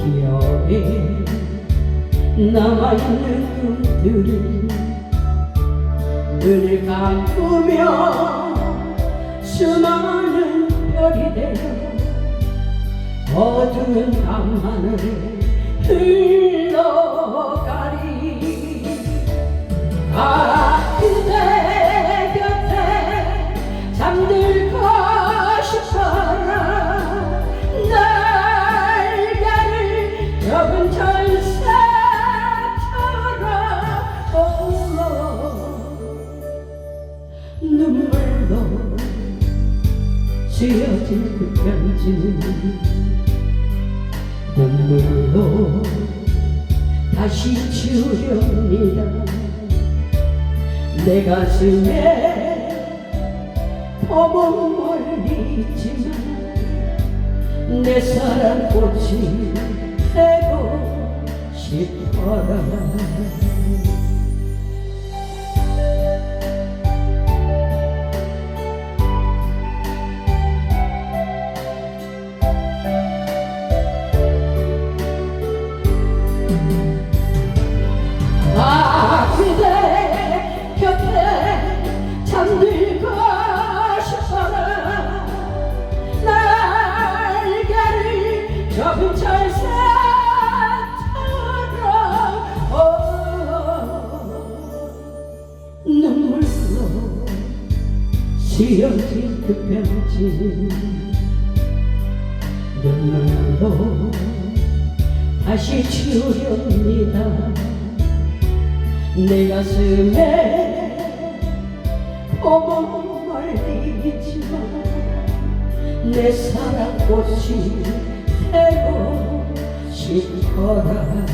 기억에 남아있는 꿈들은 눈을 감으며 수많은 별이 되어 어두운 밤하늘에 흘러가리. 아 지어진 그 편지는 눈물로 다시 지우렵니다. 내 가슴에 봄은 멀리 있지만 내 사랑 꽃이 되고 싶어라 그 편지 눈물로 다시 지우렵니다. 내 가슴에 봄은 멀리 있지만 내 사랑 꽃이 되고 싶어라